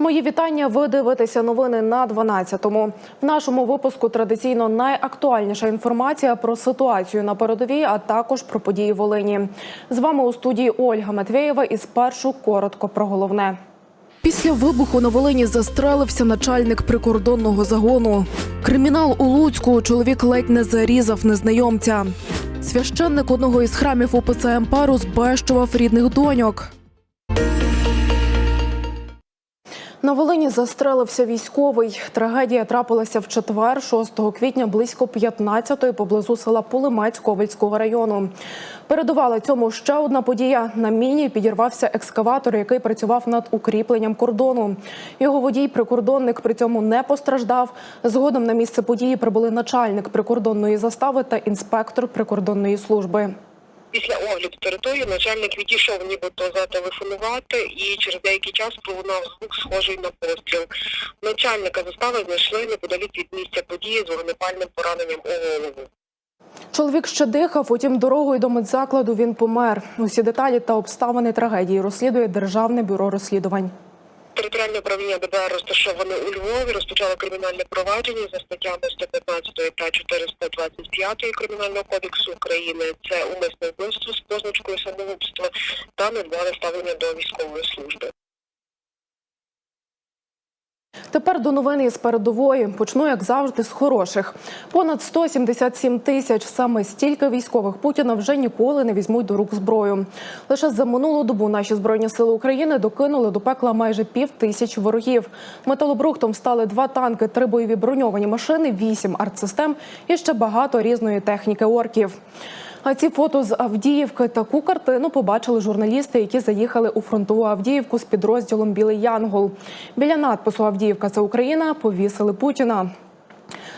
Мої вітання. Ви дивитеся новини на 12-му. В нашому випуску традиційно найактуальніша інформація про ситуацію на передовій, а також про події Волині. З вами у студії Ольга Матвєєва. І спершу коротко про головне. Після вибуху на Волині застрелився начальник прикордонного загону. Кримінал у Луцьку чоловік ледь не зарізав незнайомця. Священник одного із храмів УПЦ МП розбещував рідних доньок. На Волині застрелився військовий. Трагедія трапилася в четвер, 6 квітня, близько 15-ї поблизу села Пулемець Ковальського району. Передувала цьому ще одна подія. На міні підірвався екскаватор, який працював над укріпленням кордону. Його водій, прикордонник, при цьому не постраждав. Згодом на місце події прибули начальник прикордонної застави та інспектор прикордонної служби. Після огляду території начальник відійшов нібито зателефонувати і через деякий час пролунав звук схожий на постріл. Начальника застави знайшли неподалік від місця події з вогнепальним пораненням у голову. Чоловік ще дихав, утім дорогою до медзакладу він помер. Усі деталі та обставини трагедії розслідує Державне бюро розслідувань. Територіальне управління ДБР розташоване у Львові, розпочало кримінальне провадження за статтями 115 та 425 Кримінального кодексу України. Це умисне вбивство з позначкою самогубства та недбале ставлення до військової служби. Тепер до новини із передової. Почну, як завжди, з хороших. Понад 177 тисяч. Саме стільки військових Путіна вже ніколи не візьмуть до рук зброю. Лише за минулу добу наші збройні сили України докинули до пекла майже пів тисячі ворогів. Металобрухтом стали два танки, три бойові броньовані машини, вісім артсистем і ще багато різної техніки орків. А ці фото з Авдіївки таку картину побачили журналісти, які заїхали у фронтову Авдіївку з підрозділом Білий Янгол. Біля надпису Авдіївка це Україна повісили Путіна.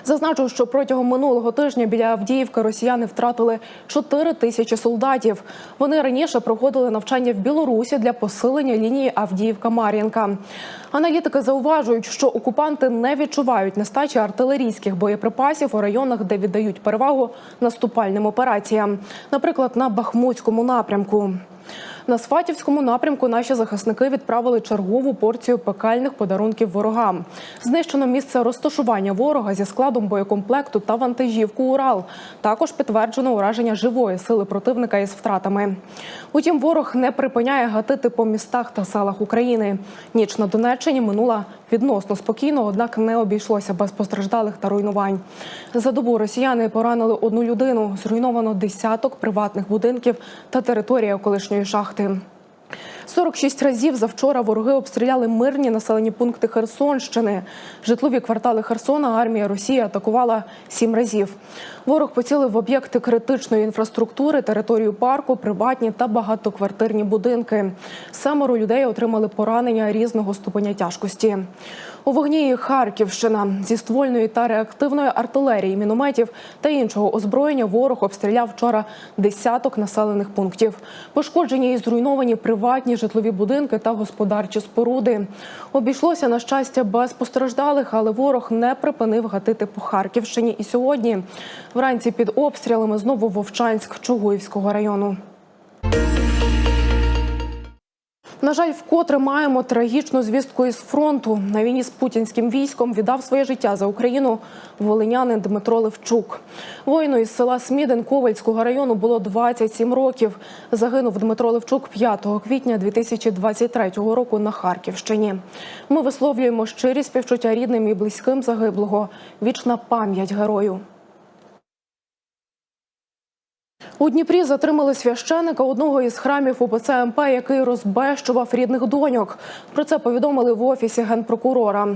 Зазначу, що протягом минулого тижня біля Авдіївки росіяни втратили 4 тисячі солдатів. Вони раніше проходили навчання в Білорусі для посилення лінії Авдіївка-Мар'їнка. Аналітики зауважують, що окупанти не відчувають нестачі артилерійських боєприпасів у районах, де віддають перевагу наступальним операціям, наприклад, на Бахмутському напрямку. На Сватівському напрямку наші захисники відправили чергову порцію пекельних подарунків ворогам. Знищено місце розташування ворога зі складом боєкомплекту та вантажівку Урал. Також підтверджено ураження живої сили противника із втратами. Утім, ворог не припиняє гатити по містах та селах України. Ніч на Донеччині минула відносно спокійно, однак не обійшлося без постраждалих та руйнувань. За добу росіяни поранили одну людину. Зруйновано десяток приватних будинків та територія колишньої шахти. 46 разів завчора вороги обстріляли мирні населені пункти Херсонщини. Житлові квартали Херсона армія Росії атакувала сім разів. Ворог поцілив в об'єкти критичної інфраструктури, територію парку, приватні та багатоквартирні будинки. Семеро людей отримали поранення різного ступеня тяжкості. У вогні Харківщина зі ствольної та реактивної артилерії, мінометів та іншого озброєння ворог обстріляв вчора десяток населених пунктів. Пошкоджені і зруйновані приватні житлові будинки та господарчі споруди. Обійшлося на щастя без постраждалих, але ворог не припинив гатити по Харківщині. І сьогодні вранці під обстрілами знову Вовчанськ Чугуївського району. На жаль, вкотре маємо трагічну звістку із фронту. На війні з путінським військом віддав своє життя за Україну волинянин Дмитро Левчук. Воїну із села Сміден Ковальського району було 27 років. Загинув Дмитро Левчук 5 квітня 2023 року на Харківщині. Ми висловлюємо щирі співчуття рідним і близьким загиблого. Вічна пам'ять герою. У Дніпрі затримали священика одного із храмів УПЦ МП, який розбещував рідних доньок. Про це повідомили в офісі генпрокурора.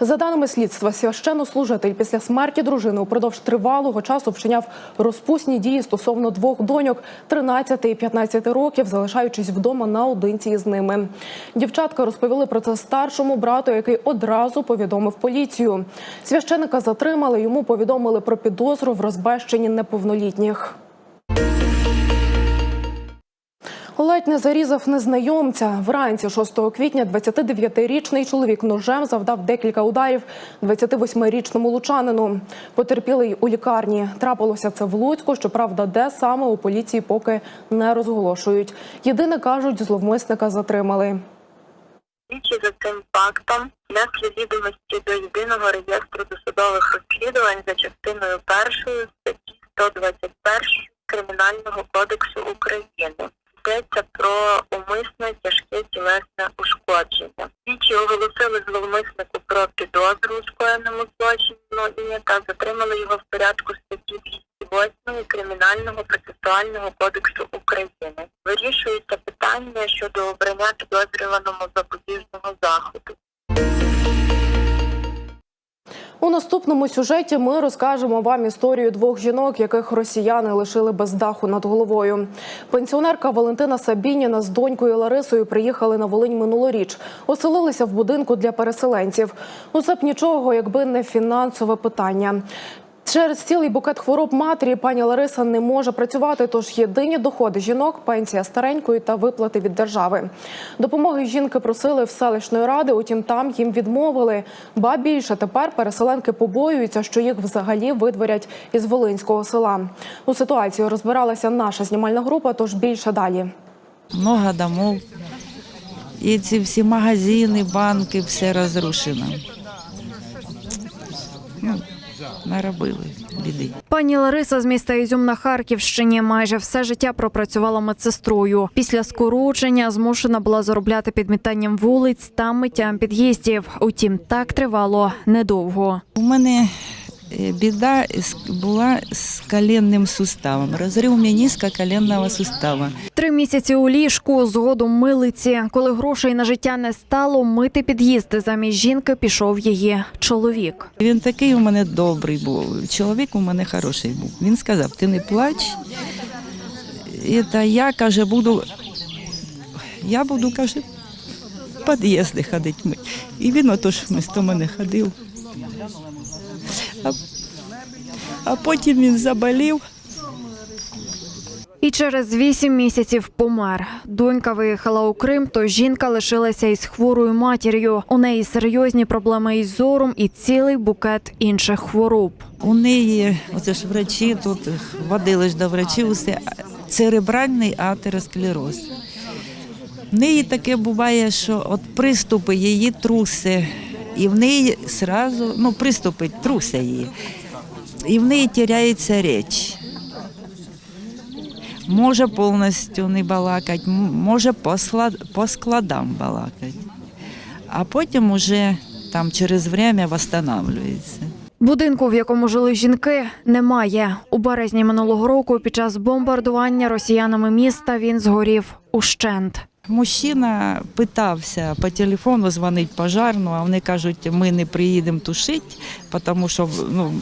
За даними слідства, священнослужитель після смерті дружини упродовж тривалого часу вчиняв розпусні дії стосовно двох доньок 13 і 15 років, залишаючись вдома наодинці із ними. Дівчатка розповіли про це старшому брату, який одразу повідомив поліцію. Священика затримали. Йому повідомили про підозру в розбещенні неповнолітніх. Ледь не зарізав незнайомця. Вранці 6 квітня 29-річний чоловік ножем завдав декілька ударів 28-річному лучанину. Потерпілий у лікарні. Трапилося це в Луцьку. Щоправда, де саме у поліції поки не розголошують. Єдине кажуть, зловмисника затримали. Слідчі за цим фактом внесли відомості до єдиного реєстру У наступному сюжеті ми розкажемо вам історію двох жінок, яких росіяни лишили без даху над головою. Пенсіонерка Валентина Сабініна з донькою Ларисою приїхали на Волинь минулоріч. Оселилися в будинку для переселенців. Усе б нічого, якби не фінансове питання. Через цілий букет хвороб матері пані Лариса не може працювати, тож єдині доходи жінок пенсія старенької та виплати від держави. Допомоги жінки просили в селищної ради, утім там їм відмовили. Ба більше тепер переселенки побоюються, що їх взагалі видворять із Волинського села. У ситуацію розбиралася наша знімальна група. Тож більше далі. много домов. І ці всі магазини, банки, все розрушено. Наробили біди. Пані Лариса з міста Ізюм на Харківщині майже все життя пропрацювала медсестрою. Після скорочення змушена була заробляти підмітанням вулиць та миттям під'їздів. Утім, так тривало недовго. У мене е, біда була з коленним суставом. Розрив меніска коленного сустава. Три місяці у ліжку, згодом милиці. Коли грошей на життя не стало, мити під'їзди замість жінки пішов її чоловік. Він такий у мене добрий був. Чоловік у мене хороший був. Він сказав: ти не плач. І та я каже, буду. Я буду, каже, під'їзди ходити. І він отож вмісто мене ходив. А, а потім він заболів. І через вісім місяців помер. Донька виїхала у Крим, то жінка лишилася із хворою матір'ю. У неї серйозні проблеми із зором і цілий букет інших хвороб. У неї, оце ж врачі, тут водили ж до врачів, усе церебральний атеросклероз. В неї таке буває, що от приступи її труси, і в неї сразу, ну, приступи труся її, і в неї теряється річ. Може повністю не балакати, може по, склад- по складам балакати. А потім уже там через время восстанавливається. Будинку, в якому жили жінки, немає. У березні минулого року під час бомбардування росіянами міста він згорів ущент. Мужчина питався по телефону дзвонить пожарну, а вони кажуть, ми не приїдемо тушити, тому що ну,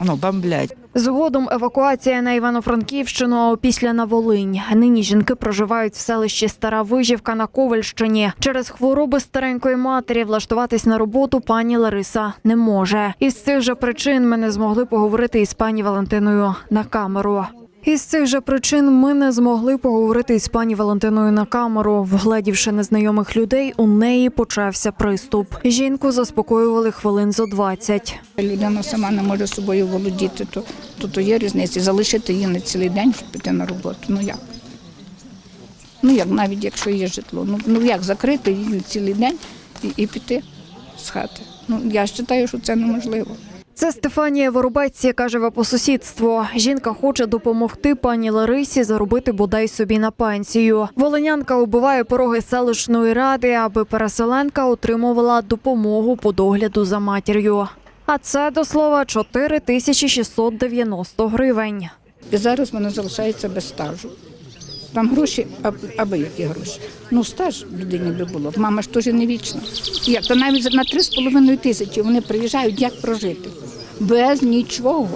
ну, бомблять. Згодом евакуація на Івано-Франківщину, а після на Волинь. Нині жінки проживають в селищі Стара Вижівка на Ковальщині. Через хвороби старенької матері влаштуватись на роботу пані Лариса не може. Із цих же причин ми не змогли поговорити із пані Валентиною на камеру. Із цих же причин ми не змогли поговорити із пані Валентиною на камеру. Вгледівши незнайомих людей, у неї почався приступ. Жінку заспокоювали хвилин зо 20. Людина сама не може собою володіти, то, то, то є різниця. Залишити її на цілий день, щоб піти на роботу. Ну як? Ну як, навіть якщо є житло. Ну, ну як закрити її на цілий день і, і піти з хати. Ну я вважаю, що це неможливо. Це Стефанія Воробець, яка живе по сусідству. Жінка хоче допомогти пані Ларисі заробити бодай собі на пенсію. Волинянка убиває пороги селищної ради, аби переселенка отримувала допомогу по догляду за матір'ю. А це до слова 4690 гривень. І зараз вона залишається без стажу. Там гроші, аби які гроші. Ну, стаж людині би було. Мама ж теж не вічна. Як? То навіть на 3,5 тисячі вони приїжджають, як прожити. Без нічого.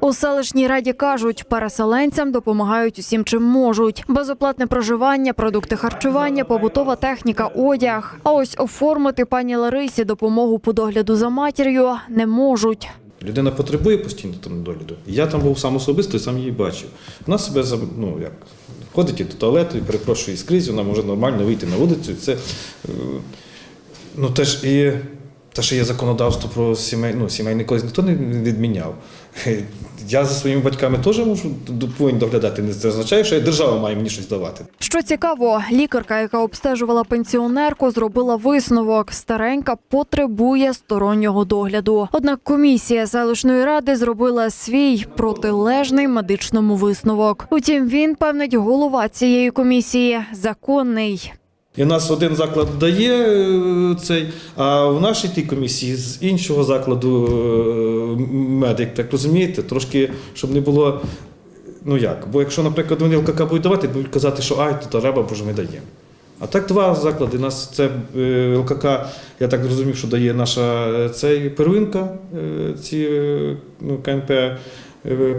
У селищній раді кажуть, переселенцям допомагають усім, чим можуть: безоплатне проживання, продукти харчування, побутова техніка, одяг. А ось оформити пані Ларисі допомогу по догляду за матір'ю не можуть. Людина потребує постійно там догляду. Я там був сам особисто і сам її бачив. Вона себе ну, як, ходить і до туалету, і перепрошує скрізь, вона може нормально вийти на вулицю. І це, е, ну, теж і Те, що є законодавство про сімей, ну, сімейний кодекс, ніхто не відміняв. Я за своїми батьками теж можу повинен доглядати. Не це означає, що держава має мені щось давати. Що цікаво, лікарка, яка обстежувала пенсіонерку, зробила висновок. Старенька потребує стороннього догляду. Однак комісія селищної ради зробила свій протилежний медичному висновок. Утім, він певнить голова цієї комісії законний. І нас один заклад дає е, цей, а в нашій тій комісії з іншого закладу е, медик, так розумієте, трошки, щоб не було. Ну як? Бо якщо, наприклад, вони ЛКК будуть давати, будуть казати, що ай, то треба, бо ж ми даємо. А так два заклади. Нас це е, ЛКК, я так розумів, що дає наша цей первинка, ці ну, КНП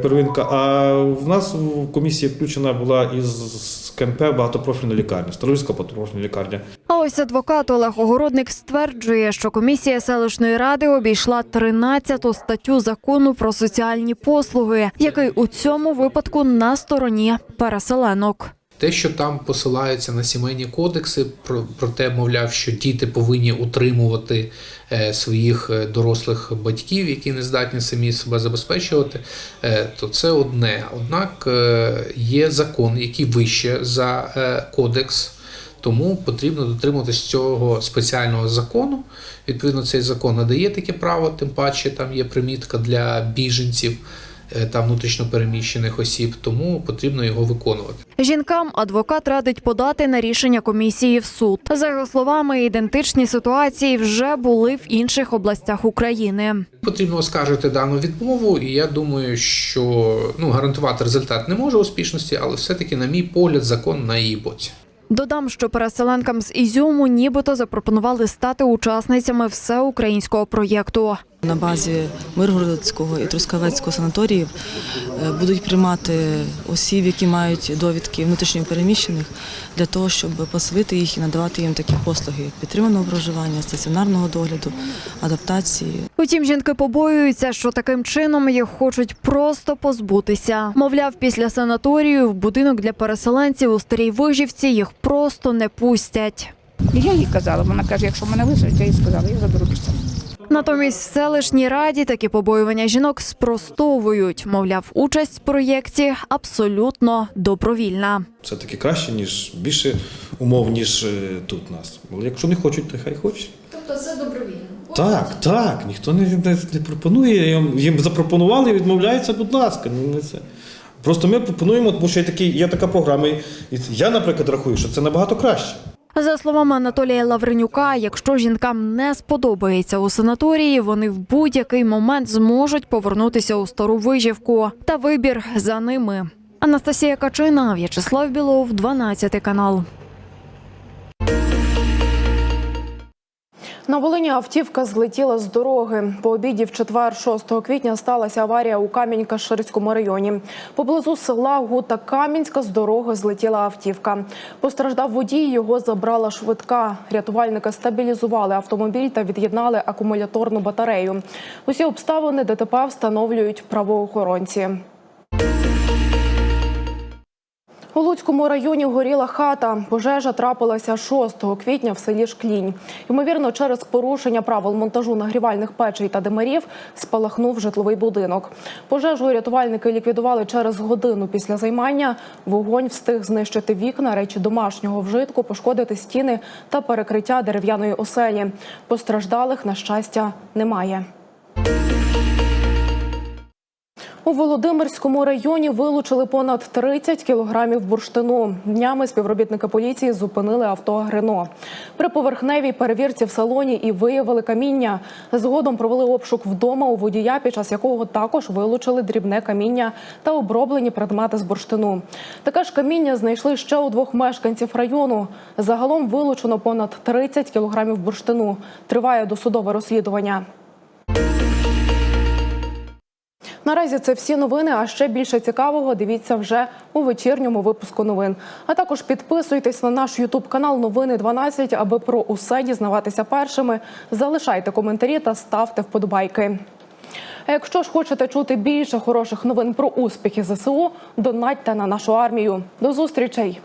первинка. А в нас в комісії включена була із КМП багатопрофільна лікарня, Старовільська багатопрофільна лікарня. А ось адвокат Олег Огородник стверджує, що комісія селищної ради обійшла 13 статтю закону про соціальні послуги, який у цьому випадку на стороні переселенок. Те, що там посилаються на сімейні кодекси, про, про те, мовляв, що діти повинні утримувати е, своїх е, дорослих батьків, які не здатні самі себе забезпечувати, е, то це одне. Однак е, є закон, який вище за е, кодекс. Тому потрібно дотримуватись цього спеціального закону. Відповідно, цей закон надає таке право, тим паче там є примітка для біженців та внутрішньопереміщених осіб, тому потрібно його виконувати. Жінкам адвокат радить подати на рішення комісії в суд. За його словами, ідентичні ситуації вже були в інших областях України. Потрібно оскаржити дану відмову, і я думаю, що ну гарантувати результат не може успішності, але все-таки, на мій погляд, закон на її боці. Додам, що переселенкам з Ізюму нібито запропонували стати учасницями всеукраїнського проєкту. На базі Миргородського і Трускавецького санаторіїв е, будуть приймати осіб, які мають довідки внутрішньопереміщених, для того, щоб поселити їх і надавати їм такі послуги підтриманого проживання, стаціонарного догляду, адаптації. Утім, жінки побоюються, що таким чином їх хочуть просто позбутися. Мовляв, після санаторію в будинок для переселенців у старій вижівці їх просто не пустять. Я їй казала, вона каже, якщо мене визовуть, я їй сказала, я заберу до себе. Натомість в селищній раді такі побоювання жінок спростовують. Мовляв, участь в проєкті абсолютно добровільна. Це таки краще, ніж більше умов, ніж е, тут у нас. Бо якщо не хочуть, то хай хочуть. Тобто це добровільно. Так, так, ніхто не, не, не пропонує. Їм, їм запропонували, відмовляються, будь ласка. Ну, не це. Просто ми пропонуємо, тому що є, такий, є така програма. І я, наприклад, рахую, що це набагато краще. За словами Анатолія Лавренюка, якщо жінкам не сподобається у санаторії, вони в будь-який момент зможуть повернутися у стару вижівку. Та вибір за ними. Анастасія Качина, В'ячеслав Білов, 12 канал. На Волині автівка злетіла з дороги. По обіді в четвер, 6 квітня, сталася аварія у Камінь-Каширському районі. Поблизу села Гута Камінська з дороги злетіла автівка. Постраждав водій, його забрала швидка. Рятувальники стабілізували автомобіль та від'єднали акумуляторну батарею. Усі обставини ДТП встановлюють правоохоронці. У Луцькому районі горіла хата. Пожежа трапилася 6 квітня в селі Шклінь. Ймовірно, через порушення правил монтажу нагрівальних печей та димарів спалахнув житловий будинок. Пожежу рятувальники ліквідували через годину після займання. Вогонь встиг знищити вікна, речі домашнього вжитку, пошкодити стіни та перекриття дерев'яної оселі. Постраждалих, на щастя, немає. У Володимирському районі вилучили понад 30 кілограмів бурштину. Днями співробітники поліції зупинили авто Грено. При поверхневій перевірці в салоні і виявили каміння. Згодом провели обшук вдома у водія, під час якого також вилучили дрібне каміння та оброблені предмети з бурштину. Таке ж каміння знайшли ще у двох мешканців району. Загалом вилучено понад 30 кілограмів бурштину. Триває досудове розслідування. Наразі це всі новини. А ще більше цікавого дивіться вже у вечірньому випуску новин. А також підписуйтесь на наш Ютуб канал Новини 12, аби про усе дізнаватися першими. Залишайте коментарі та ставте вподобайки. А якщо ж хочете чути більше хороших новин про успіхи ЗСУ, донатьте на нашу армію. До зустрічей!